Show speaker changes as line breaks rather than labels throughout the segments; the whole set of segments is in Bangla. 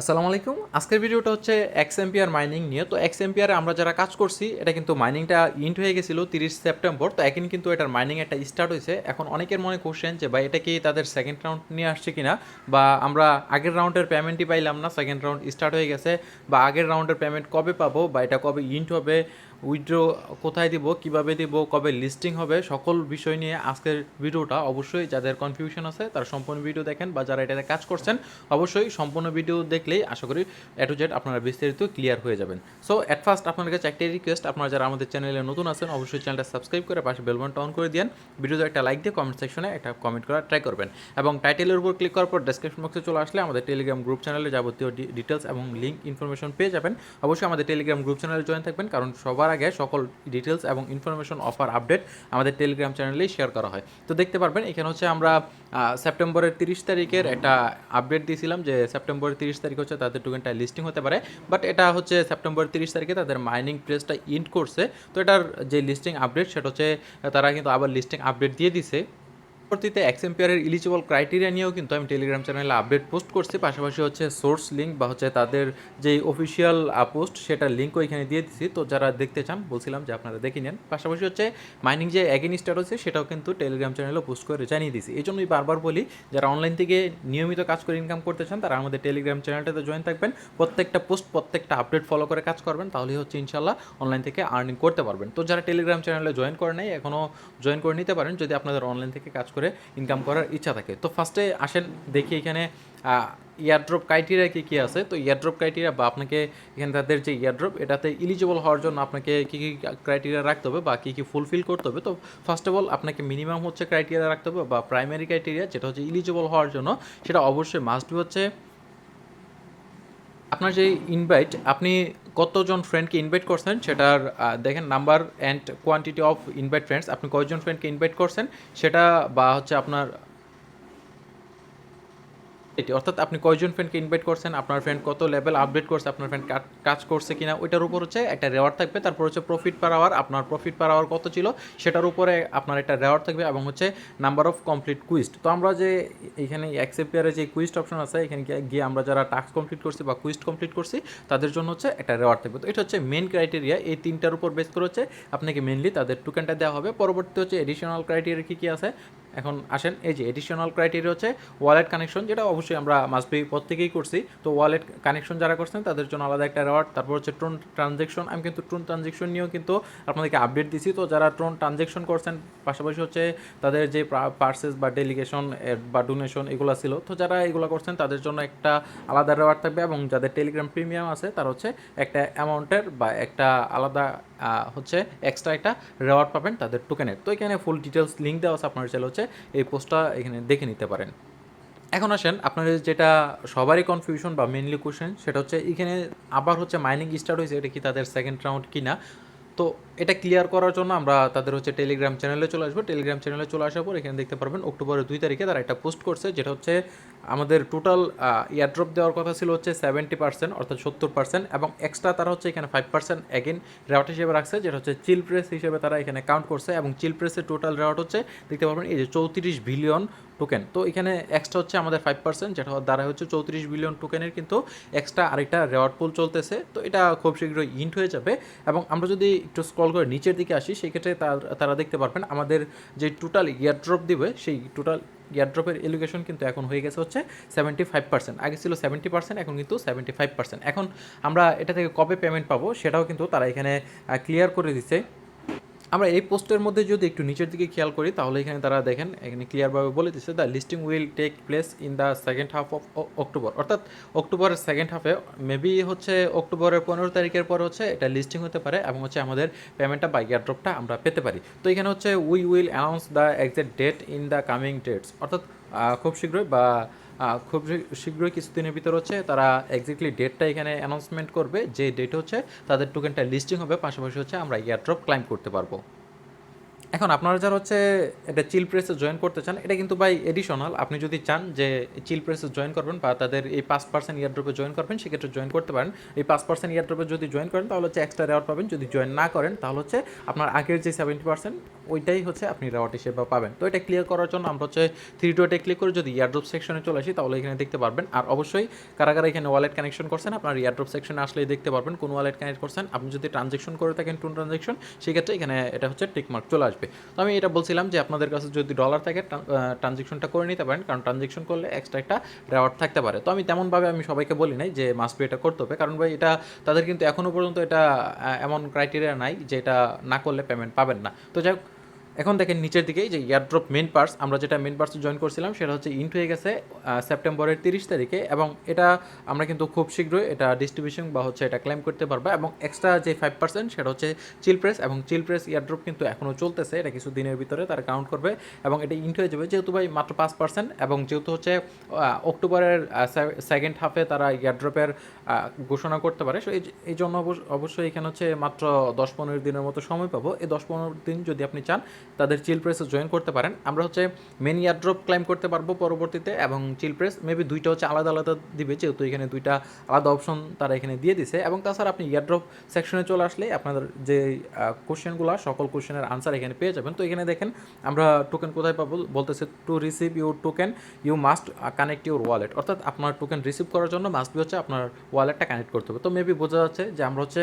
আসসালামু আলাইকুম। আজকের ভিডিওটা হচ্ছে এক্স এম্পিয়ার মাইনিং নিয়ে। তো এক্স এম্পিয়ারে আমরা যারা কাজ করছি, এটা কিন্তু মাইনিংটা ইন্ট হয়ে গেছিল তিরিশ সেপ্টেম্বর তো এখন কিন্তু এটার মাইনিং একটা স্টার্ট হয়েছে। এখন অনেকের মনে কোশ্চেন যে, ভাই, এটা কি তাদের সেকেন্ড রাউন্ড নিয়ে আসছে কিনা? বা আমরা আগের রাউন্ডের পেমেন্টই পাইলাম না সেকেন্ড রাউন্ড স্টার্ট হয়ে গেছে। বা আগের রাউন্ডের পেমেন্ট কবে পাবো? বা এটা কবে ইন্ট হবে? উইথড্র কোথায় দিব? কীভাবে দিব? কবে লিস্টিং হবে? সকল বিষয় নিয়ে আজকের ভিডিওটা অবশ্যই যাদের কনফিউশন আছে, তারা সম্পূর্ণ ভিডিও দেখেন। বা যারা এটাতে কাজ করছেন, অবশ্যই সম্পূর্ণ ভিডিও দেখলেই আশা করি এ টু জেড আপনারা বিস্তারিত ক্লিয়ার হয়ে যাবেন। সো অ্যাট ফার্স্ট আপনার কাছে একটাই রিকোয়েস্ট আপনারা যারা আমাদের চ্যানেলে নতুন আছেন, অবশ্যই চ্যানেলটা সাবস্ক্রাইব করে পাশে বেলবনটা অন করে দিন ভিডিওতে একটা লাইক দিয়ে কমেন্ট সেকশনে একটা কমেন্ট করা ট্রাই করবেন। এবং টাইটেলের উপর ক্লিক করার পর ডেসক্রিপশন বক্সে চলে আসলে আমাদের টেলিগ্রাম গ্রুপ চ্যানেলে যাবতীয় ডিটেলস এবং লিঙ্ক ইনফরমেশন পেয়ে যাবেন। অবশ্যই আমাদের টেলিগ্রাম গ্রুপ চ্যানেলে জয়েন থাকবেন, কারণ সবার আগে সকল ডিটেলস এবং ইনফরমেশন অফার আপডেট আমাদের টেলিগ্রাম চ্যানেলেই শেয়ার করা হয়। তো দেখতে পারবেন, এখানে হচ্ছে আমরা সেপ্টেম্বরের তিরিশ তারিখের একটা আপডেট দিয়েছিলাম যে সেপ্টেম্বরের তিরিশ তারিখ হচ্ছে তাদের টোকেনটা লিস্টিং হতে পারে বাট এটা হচ্ছে সেপ্টেম্বর তিরিশ তারিখে তাদের মাইনিং প্রেসটা ইন্ট করছে। তো এটার যে লিস্টিং আপডেট সেটা হচ্ছে, তারা কিন্তু আবার লিস্টিং আপডেট দিয়ে দিছে। পরবর্তীতে এক্সএমপিআরের ইলিজিবল ক্রাইটেরিয়া নিয়েও কিন্তু আমি টেলিগ্রাম চ্যানেলে আপডেট পোস্ট করছি। পাশাপাশি হচ্ছে সোর্স লিঙ্ক বা হচ্ছে তাদের যেই অফিসিয়াল পোস্ট সেটার লিঙ্কও এখানে দিয়ে দিচ্ছি তো যারা দেখতে চান, বলছিলাম যে আপনারা দেখে নেন। পাশাপাশি হচ্ছে মাইনিং যে অ্যাগেন স্টার্ট হচ্ছে, সেটাও কিন্তু টেলিগ্রাম চ্যানেলে পোস্ট করে জানিয়ে দিছি। এই জন্যই বারবার বলি, যারা অনলাইন থেকে নিয়মিত কাজ করে ইনকাম করতে চান, তারা আমাদের টেলিগ্রাম চ্যানেলটাতে জয়েন থাকবেন। প্রত্যেকটা পোস্ট প্রত্যেকটা আপডেট ফলো করে কাজ করবেন, তাহলেই হচ্ছে ইনশাল্লাহ অনলাইন থেকে আর্নিং করতে পারবেন। তো যারা টেলিগ্রাম চ্যানেলে জয়েন করে নেই এখনও জয়েন করে নিতে পারেন। যদি আপনাদের অনলাইন থেকে কাজ করে ইনকাম করার ইচ্ছা থাকে। তো ফার্স্টে আসেন, দেখি এখানে ইয়ারড্রপ ক্রাইটেরিয়া কী কী আছে? তো ইয়ারড্রপ ক্রাইটেরিয়া বা আপনাকে এখানে তাদের যে ইয়ারড্রপ এটাতে ইলিজিবল হওয়ার জন্য আপনাকে কী কী ক্রাইটেরিয়া রাখতে হবে বা কী কী ফুলফিল করতে হবে? তো ফার্স্ট অফ অল আপনাকে মিনিমাম হচ্ছে ক্রাইটেরিয়া রাখতে হবে বা প্রাইমারি ক্রাইটেরিয়া যেটা হচ্ছে ইলিজিবল হওয়ার জন্য, সেটা অবশ্যই মাস্ট হচ্ছে আপনার যে ইনভাইট আপনি কতজন ফ্রেন্ডকে ইনভাইট করছেন? সেটার দেখেন number and quantity of invite friends আপনি কয়জন ফ্রেন্ডকে ইনভাইট করছেন? সেটা বা হচ্ছে আপনার এটি। অর্থাৎ আপনি কয়জন ফ্রেন্ডকে ইনভাইট করছেন, আপনার ফ্রেন্ড কত লেভেল আপডেট করছে, আপনার ফ্রেন্ড কাজ করছে কিনা, ওইটার উপর হচ্ছে একটা রেওয়ার্ড থাকবে। তারপর হচ্ছে প্রফিট পার আওয়ার আপনার প্রফিট পার আওয়ার কত ছিল, সেটার উপরে আপনার একটা রেওয়ার্ড থাকবে এবং হচ্ছে নাম্বার অফ কমপ্লিট কুইস্ট তো আমরা যে এখানে অ্যাক্সেপিয়ারে যে কুইস্ট অপশন আছে, এখানে গিয়ে আমরা যারা টাস্ক কমপ্লিট করছি বা কুইস্ট কমপ্লিট করছি, তাদের জন্য হচ্ছে একটা রেওয়ার্ড থাকবে। তো এটা হচ্ছে মেন ক্রাইটেরিয়া এই তিনটার উপর বেস করে হচ্ছে আপনাকে মেনলি তাদের টোকেনটা দেওয়া হবে। পরবর্তী হচ্ছে এডিশনাল ক্রাইটেরিয়া কী কী আছে? এখন আসেন, এই যে এডিশনাল ক্রাইটেরিয়া হচ্ছে ওয়ালেট কানেকশন যেটা অবশ্যই আমরা মাস্ট বি প্রত্যেকেই করছি। তো ওয়ালেট কানেকশন যারা করছেন, তাদের জন্য আলাদা একটা রেওয়ার্ড তারপর হচ্ছে ট্রোন ট্রানজেকশন আমি কিন্তু ট্রোন ট্রানজেকশন নিয়েও কিন্তু আপনাদেরকে আপডেট দিছি। তো যারা ট্রোন ট্রানজেকশন করছেন, পাশাপাশি হচ্ছে তাদের যে পার্সেস বা ডেলিগেশন বা ডোনেশন এগুলো ছিল, তো যারা এগুলো করছেন, তাদের জন্য একটা আলাদা রেওয়ার্ড থাকবে এবং যাদের টেলিগ্রাম প্রিমিয়াম আছে, তার হচ্ছে একটা অ্যামাউন্টের বা একটা আলাদা হচ্ছে এক্সট্রা একটা রেওয়ার্ড পাবেন তাদের টোকেনের তো এখানে ফুল ডিটেলস লিঙ্ক দেওয়া আছে, আপনার চাইলে হচ্ছে এই পোস্টটা এখানে দেখে নিতে পারেন। এখন আসেন, আপনাদের যেটা সবারই কনফিউশন বা মেনলি কোশ্চেন সেটা হচ্ছে এখানে আবার হচ্ছে মাইনিং স্টার্ট হয়েছে, এটা কি তাদের সেকেন্ড রাউন্ড কি না তো এটা ক্লিয়ার করার জন্য আমরা তাদের হচ্ছে টেলিগ্রাম চ্যানেলে চলে আসব। টেলিগ্রাম চ্যানেলে চলে আসার পর এখানে দেখতে পারবেন অক্টোবরের দুই তারিখে তারা একটা পোস্ট করছে, যেটা হচ্ছে আমাদের টোটাল ইয়ারড্রপ দেওয়ার কথা ছিল হচ্ছে সেভেন্টি পার্সেন্ট অর্থাৎ সত্তর পার্সেন্ট এবং এক্সট্রা তারা হচ্ছে এখানে ফাইভ পার্সেন্ট এগেন রেওয়ার্ড হিসেবে রাখছে, যেটা হচ্ছে চিল প্রেস হিসেবে তারা এখানে কাউন্ট করছে, এবং চিল প্রেসের টোটাল রেওয়ার্ড হচ্ছে, দেখতে পারবেন এই যে চৌত্রিশ বিলিয়ন টোকেন তো এখানে এক্সট্রা হচ্ছে আমাদের ফাইভ পার্সেন্ট যেটা দ্বারা হচ্ছে চৌত্রিশ বিলিয়ন টোকেনের কিন্তু এক্সট্রা আরেকটা রেওয়ার্ড পুল চলতেছে। তো এটা খুব শীঘ্রই ইন্ট হয়ে যাবে, এবং আমরা যদি একটু স্ক্রল করে নিচের দিকে আসি, সেক্ষেত্রে তার- তারা দেখতে পারবেন আমাদের যে টোটাল ইয়ারড্রপ দিবে, সেই টোটাল ইয়ারড্রপের এলুকেশন কিন্তু এখন হয়ে গেছে হচ্ছে সেভেন্টি ফাইভ পার্সেন্ট আগে ছিল সেভেন্টি পার্সেন্ট এখন কিন্তু সেভেন্টি ফাইভ পার্সেন্ট এখন আমরা এটা থেকে কবে পেমেন্ট পাবো, সেটাও কিন্তু তারা এখানে ক্লিয়ার করে দিচ্ছে। আমরা এই পোস্টের মধ্যে যদি একটু নিচের দিকে খেয়াল করি, তাহলে এখানে তারা দেখেন, এখানে ক্লিয়ারভাবে বলে দিচ্ছে the listing will take place in the second half of October অর্থাৎ অক্টোবরের সেকেন্ড হাফে মেবি হচ্ছে অক্টোবরের পনেরো তারিখের পর হচ্ছে এটা লিস্টিং হতে পারে এবং হচ্ছে আমাদের পেমেন্টটা বা ইয়ারড্রপটা আমরা পেতে পারি। তো এখানে হচ্ছে we will announce the exact date in the coming dates অর্থাৎ খুব শীঘ্রই বা খুব শীঘ্রই কিছুদিনের ভিতর হচ্ছে তারা এক্স্যাক্টলি ডেটটা এখানে অ্যানাউন্সমেন্ট করবে। যে ডেট হচ্ছে তাদের টোকেনটা লিস্টিং হবে, পাশাপাশি হচ্ছে আমরা ইয়ারড্রপ ক্লাইম করতে পারব। এখন আপনারা যারা হচ্ছে এটা চিল প্রেসে জয়েন করতে চান, এটা কিন্তু বাই এডিশনাল আপনি যদি চান যে চিল প্রেসে জয়েন করবেন বা তাদের এই পাঁচ পার্সেন্ট ইয়ারড্রপে জয়েন করবেন, সেক্ষেত্রে জয়েন করতে পারেন। এই পাঁচ পার্সেন্ট ইয়ারড্রপে যদি জয়েন করেন, তাহলে হচ্ছে এক্সট্রা রেওয়ার্ড পাবেন। যদি জয়েন না করেন, তাহলে হচ্ছে আপনার আগের যে সেভেন্টি পার্সেন্ট ওইটাই হচ্ছে আপনি রেওয়ার্ড হিসেবে পাবেন। তো এটা ক্লিয়ার করার জন্য আমরা হচ্ছে থ্রি ডটে ক্লিক করে যদি ইয়ারড্রপ সেকশনে চলে আসি তাহলে এখানে দেখতে পারবেন। আর অবশ্যই কারা কারা এখানে ওয়ালেট কানেকশন করছেন আপনার ইয়ারড্রপ সেকশনে আসলেই দেখতে পারবেন কোন ওয়ালেট কানেক্ট করছেন। আপনি যদি ট্রানজেকশন করে থাকেন টুন ট্রানজেকশন সেক্ষেত্রে এখানে এটা হচ্ছে টিকমার্ক চলে আসবে। তো আমি এটা বলছিলাম যে আপনাদের কাছে যদি ডলার থাকে ট্রানজেকশনটা করে নিতে পারেন কারণ ট্রানজেকশন করলে এক্সট্রা একটা রেওয়ার্ড থাকতে পারে। তো আমি তেমনভাবে আমি সবাইকে বলি নাই যে মাস্ট বি এটা করতে হবে কারণ ভাই এটা তাদের কিন্তু এখনও পর্যন্ত এটা এমন ক্রাইটেরিয়া নাই যে এটা না করলে পেমেন্ট পাবেন না। তো যাই হোক, এখন দেখেন নিচের দিকেই যে ইয়ারড্রপ মেন পার্স আমরা যেটা মেন পার্স জয়েন করছিলাম সেটা হচ্ছে ইন্ট হয়ে গেছে সেপ্টেম্বরের তিরিশ তারিখে এবং এটা আমরা কিন্তু খুব শীঘ্রই এটা ডিস্ট্রিবিউশন বা হচ্ছে এটা ক্লেম করতে পারব এবং এক্সট্রা যে ফাইভ পার্সেন্ট সেটা হচ্ছে চিল প্রেস এবং চিল প্রেস ইয়ারড্রপ কিন্তু এখনও চলতেছে, এটা কিছু দিনের ভিতরে তারা কাউন্ট করবে এবং এটা ইন্ট হয়ে যাবে। যেহেতু ভাই মাত্র পাঁচ পার্সেন্ট এবং যেহেতু হচ্ছে অক্টোবরের সেকেন্ড হাফে তারা ইয়ারড্রপের ঘোষণা করতে পারে। সো এই- জন্য অবশ্য- অবশ্যই এখানে হচ্ছে মাত্র দশ পনেরো দিনের মতো সময় পাবো। এই দশ পনেরো দিন যদি আপনি চান তাদের চিল প্রেসে জয়েন করতে পারেন। আমরা হচ্ছে মেন ইয়ারড্রপ ক্লাইম করতে পারব পরবর্তীতে এবং চিল প্রেস মেবি দুইটা হচ্ছে আলাদা আলাদা দিবে, যেহেতু এখানে দুইটা আলাদা অপশন তারা এখানে দিয়ে দিছে। এবং তাছাড়া আপনি ইয়ারড্রপ সেকশনে চলে আসলে আপনাদের যে কোশ্চেনগুলো সকল কোশ্চেনের আনসার এখানে পেয়ে যাবেন। তো এখানে দেখেন, আমরা টোকেন কোথায় পাবো? বলতেছে to receive your token you must connect your wallet অর্থাৎ আপনার টোকেন রিসিভ করার জন্য মাস্ট বি হচ্ছে আপনার ওয়ালেটটা কানেক্ট করতে হবে। তো মেবি বোঝা যাচ্ছে যে আমরা হচ্ছে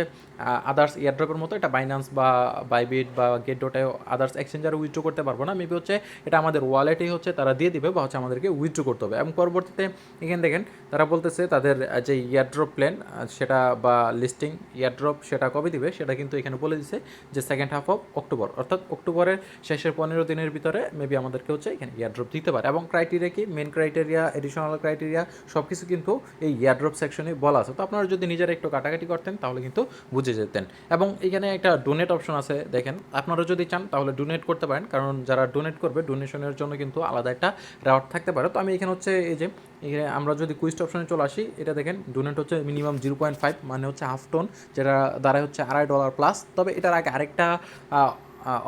আদার্স ইয়ারড্রপের মতো এটা বাইন্যান্স বা বাইবিট বা গেট ডোটায় আদার্স এক্সচেঞ্জারে উইথড্র করতে পারব না মেবি হচ্ছে এটা আমাদের ওয়ালেটেই হচ্ছে তারা দিয়ে দিবে বা হচ্ছে আমাদেরকে উইথড্র করতে হবে। এবং পরবর্তীতে এখানে দেখেন তারা বলতেছে তাদের যে ইয়ারড্রপ প্ল্যান সেটা বা লিস্টিং ইয়ারড্রপ সেটা কবে দিবে, সেটা কিন্তু এখানে বলে দিছে যে সেকেন্ড হাফ অফ অক্টোবর অর্থাৎ অক্টোবরের শেষের পনেরো দিনের ভিতরে মেবি আমাদেরকে হচ্ছে এখানে ইয়ারড্রপ দিতে পারে। এবং ক্রাইটেরিয়া কি? মেন ক্রাইটেরিয়া এডিশনাল ক্রাইটেরিয়া সব কিছু কিন্তু এই ইয়ারড্রপ সেকশনে বলা আছে। তো আপনারা যদি নিজেরা একটু কাটাকাটি করতেন, তাহলে কিন্তু বুঝে যেতেন। এবং এখানে একটা ডোনেট অপশন আছে, দেখেন। আপনারা যদি চান, তাহলে ডোনেট করতে পারেন, কারণ যারা ডোনেট করবে ডোনেশনের জন্য কিন্তু আলাদা একটা রাউট থাকতে পারে। তো আমি এখানে হচ্ছে এই যে, এখানে আমরা যদি কুইস্ট অপশনে চলে আসি, এটা দেখেন ডোনেট হচ্ছে মিনিমাম জিরো পয়েন্ট ফাইভ মানে হচ্ছে হাফ টোন যেটা দ্বারা হচ্ছে আড়াই ডলার প্লাস তবে এটার আগে আরেকটা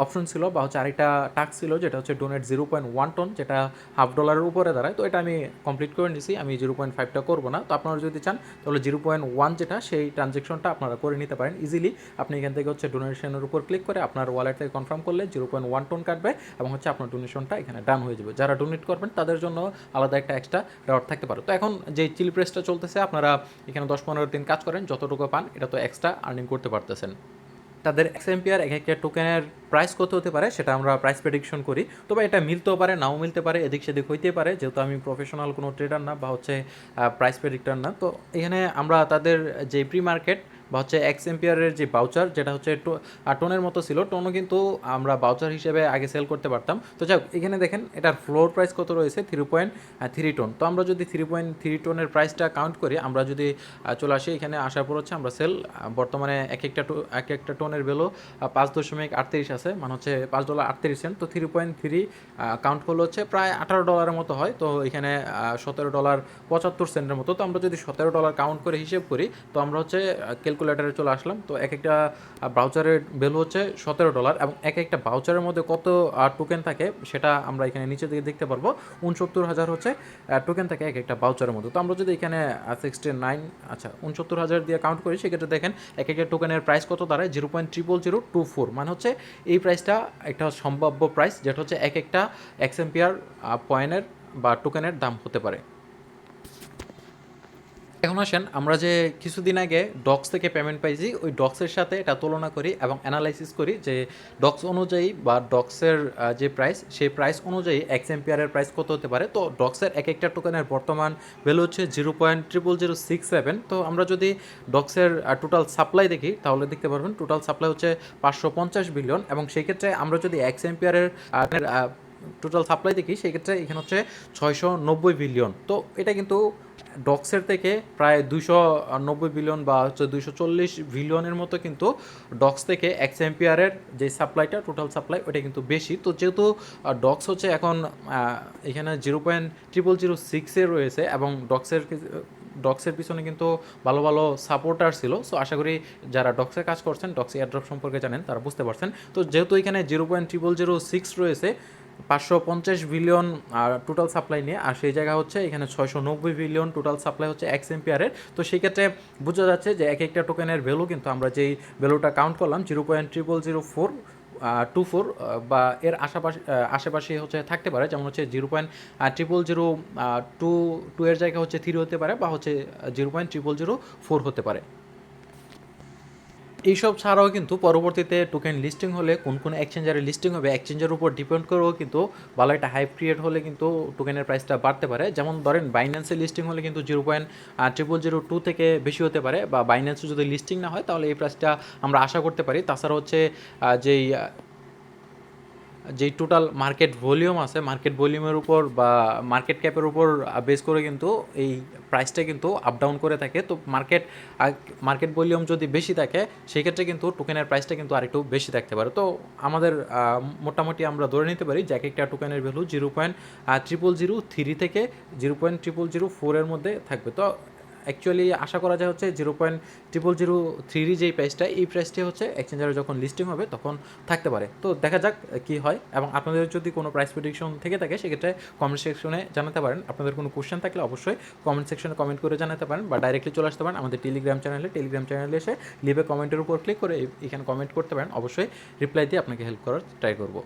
অপশন ছিল বা হচ্ছে আরেকটা টাস্ক ছিল যেটা হচ্ছে donate zero point one ton যেটা হাফ ডলারের উপরে দাঁড়ায়। তো এটা আমি কমপ্লিট করে নিছি, আমি জিরো পয়েন্ট ফাইভটা করব না। তো আপনারা যদি চান, তাহলে জিরো পয়েন্ট ওয়ান যেটা, সেই ট্রানজেকশনটা আপনারা করে নিতে পারেন ইজিলি আপনি এখান থেকে হচ্ছে ডোনেশনের উপর ক্লিক করে আপনার ওয়ালেট থেকে কনফার্ম করলে জিরো পয়েন্ট ওয়ান টন কাটবে এবং হচ্ছে আপনার ডোনেশনটা এখানে ডান হয়ে যাবে। যারা ডোনেট করবেন, তাদের জন্য আলাদা একটা এক্সট্রা রেওয়ার্ড থাকতে পারে। তো এখন যে চিলি প্রেসটা চলতেছে, আপনারা এখানে দশ পনেরো দিন কাজ করেন, যতটুকু পান, এটা তো এক্সট্রা আর্নিং করতে পারতেছেন। তাদের এক্স এক্সএমপিআর এক একটা টোকেনের প্রাইস কত হতে পারে সেটা আমরা প্রাইস প্রেডিকশন করি। তবে এটা মিলতেও পারে, নাও মিলতে পারে, এদিক সেদিক হইতে পারে, যেহেতু আমি প্রফেশনাল কোনো ট্রেডার না বা হচ্ছে প্রাইস প্রেডিক্টার না। তো এখানে আমরা তাদের যে প্রি মার্কেট বা হচ্ছে এক্স এম্পিয়ারের যে বাউচার যেটা হচ্ছে টোনের মতো ছিল, টোনও কিন্তু আমরা বাউচার হিসেবে আগে সেল করতে পারতাম। তো যাই এখানে দেখেন, এটার ফ্লোর প্রাইস কত রয়েছে? থ্রি পয়েন্ট থ্রি টোন তো আমরা যদি থ্রি পয়েন্ট থ্রি টোনের প্রাইসটা কাউন্ট করি, আমরা যদি চলে আসি, এখানে আসার পর হচ্ছে আমরা সেল বর্তমানে এক একটা এক একটা টোনের ভ্যালু পাঁচ দশমিক আটত্রিশ আছে মানে হচ্ছে পাঁচ ডলার আটত্রিশ সেন্ট তো থ্রি পয়েন্ট থ্রি কাউন্ট করলে হচ্ছে প্রায় আঠারো ডলারের মতো হয়। তো এখানে সতেরো ডলার পঁচাত্তর সেন্টের মতো। তো আমরা যদি সতেরো ডলার কাউন্ট করে হিসেব করি, তো আমরা হচ্ছে ক্যালকুলেটারে চলে আসলাম। তো এক একটা ব্রাউচারের ভ্যালু হচ্ছে সতেরো ডলার এবং এক একটা ব্রাউচারের মধ্যে কত টোকেন থাকে সেটা আমরা এখানে নিচে দিকে দেখতে পারব। উনসত্তর হাজার হচ্ছে টোকেন থাকে এক একটা বাউচারের মধ্যে। তো আমরা যদি এখানে সিক্সটি নাইন আচ্ছা উনসত্তর হাজার দিয়ে কাউন্ট করি, সেক্ষেত্রে দেখেন এক একটা টোকেনের প্রাইস কত দাঁড়ায়? Zero point triple zero two four মানে হচ্ছে এই প্রাইসটা একটা সম্ভাব্য প্রাইস যেটা হচ্ছে এক একটা এক্সএমপিআর পয়েন্টের বা টোকেনের দাম হতে পারে। এখন আসেন, আমরা যে কিছুদিন আগে ডক্স থেকে পেমেন্ট পাইছি, ওই ডক্সের সাথে এটা তুলনা করি এবং অ্যানালাইসিস করি যে ডক্স অনুযায়ী বা ডক্সের যে প্রাইস সেই প্রাইস অনুযায়ী এক্স এম্পিয়ারের প্রাইস কত হতে পারে। তো ডক্সের এক একটা টোকেনের বর্তমান ভ্যালু হচ্ছে zero point triple zero six seven তো আমরা যদি ডক্সের টোটাল সাপ্লাই দেখি, তাহলে দেখতে পারবেন টোটাল সাপ্লাই হচ্ছে পাঁচশো পঞ্চাশ বিলিয়ন এবং সেই ক্ষেত্রে আমরা যদি এক্স এম্পিয়ারের টোটাল সাপ্লাই দেখি, সেক্ষেত্রে এখানে হচ্ছে ছয়শো নব্বই বিলিয়ন তো এটা কিন্তু ডক্সের থেকে প্রায় দুইশো নব্বই বিলিয়ন বা হচ্ছে দুইশো চল্লিশ বিলিয়নের মতো কিন্তু ডক্স থেকে এক্স এম্পিয়ারের যে সাপ্লাইটা টোটাল সাপ্লাই ওটা কিন্তু বেশি। তো যেহেতু ডক্স হচ্ছে এখন এখানে জিরো পয়েন্ট ট্রিপল জিরো সিক্সে রয়েছে এবং ডক্সের ডক্সের পিছনে কিন্তু ভালো ভালো সাপোর্টার ছিল। সো আশা করি যারা ডক্সে কাজ করছেন ডক্স এয়ারড্রপ সম্পর্কে জানেন, তারা বুঝতে পারছেন। তো যেহেতু এখানে zero point triple zero six রয়েছে পাঁচশো পঞ্চাশ বিলিয়ন টোটাল সাপ্লাই নিয়ে, আর সেই জায়গা হচ্ছে এখানে ছয়শো নব্বই বিলিয়ন টোটাল সাপ্লাই হচ্ছে এক্স এম্পিয়ারের তো সেই ক্ষেত্রে বোঝা যাচ্ছে যে এক একটা টোকেনের ভ্যালু কিন্তু আমরা যেই ভ্যালুটা কাউন্ট করলাম zero point triple zero four two four বা এর আশেপাশে আশেপাশে হচ্ছে থাকতে পারে। যেমন হচ্ছে zero point triple zero two two এর জায়গা হচ্ছে থ্রি হতে পারে, বা হচ্ছে zero point triple zero four হতে পারে। এইসব ছাড়াও কিন্তু পরবর্তীতে টোকেন লিস্টিং হলে কোন কোন এক্সচেঞ্জারে লিস্টিং হবে এক্সচেঞ্জের উপর ডিপেন্ড করেও কিন্তু ভালো একটা হাইপ ক্রিয়েট হলে কিন্তু টোকেনের প্রাইসটা বাড়তে পারে। যেমন ধরেন বাইন্যান্সে লিস্টিং হলে কিন্তু zero point triple zero two থেকে বেশি হতে পারে বা বাইন্যান্সে যদি লিস্টিং না হয়, তাহলে এই প্রাইসটা আমরা আশা করতে পারি। তাছাড়া হচ্ছে যেই যেই টোটাল মার্কেট ভলিউম আছে মার্কেট ভলিউমের উপর বা মার্কেট ক্যাপের উপর বেস করে কিন্তু এই প্রাইসটা কিন্তু আপ ডাউন করে থাকে। তো মার্কেট মার্কেট ভলিউম যদি বেশি থাকে, সেই ক্ষেত্রে কিন্তু টোকেনের প্রাইসটা কিন্তু আরেকটু বেশি থাকতে পারে। তো আমাদের মোটামুটি আমরা ধরে নিতে পারি যে এক একটা টোকেনের value zero point triple zero three থেকে জিরো পয়েন্ট ট্রিপল জিরো ফোরের মধ্যে থাকবে। তো অ্যাকচুয়ালি আশা করা যায় হচ্ছে zero point triple zero three যেই প্রাইসটা এই প্রাইসটি হচ্ছে এক্সচেঞ্জারে যখন লিস্টিং হবে তখন থাকতে পারে। তো দেখা যাক কি হয়। এবং আপনাদের যদি কোনো প্রাইস প্রেডিকশন থেকে থাকে, সেক্ষেত্রে কমেন্ট সেকশনে জানাতে পারেন। আপনাদের কোনো কোশ্চেন থাকলে অবশ্যই কমেন্ট সেকশনে কমেন্ট করে জানাতে পারেন বা ডাইরেক্টলি চলে আসতে পারেন আমাদের টেলিগ্রাম চ্যানেলে টেলিগ্রাম চ্যানেলে এসে লিভে কমেন্টের উপর ক্লিক করে এখানে কমেন্ট করতে পারেন। অবশ্যই রিপ্লাই দিয়ে আপনাকে হেল্প করার ট্রাই করব।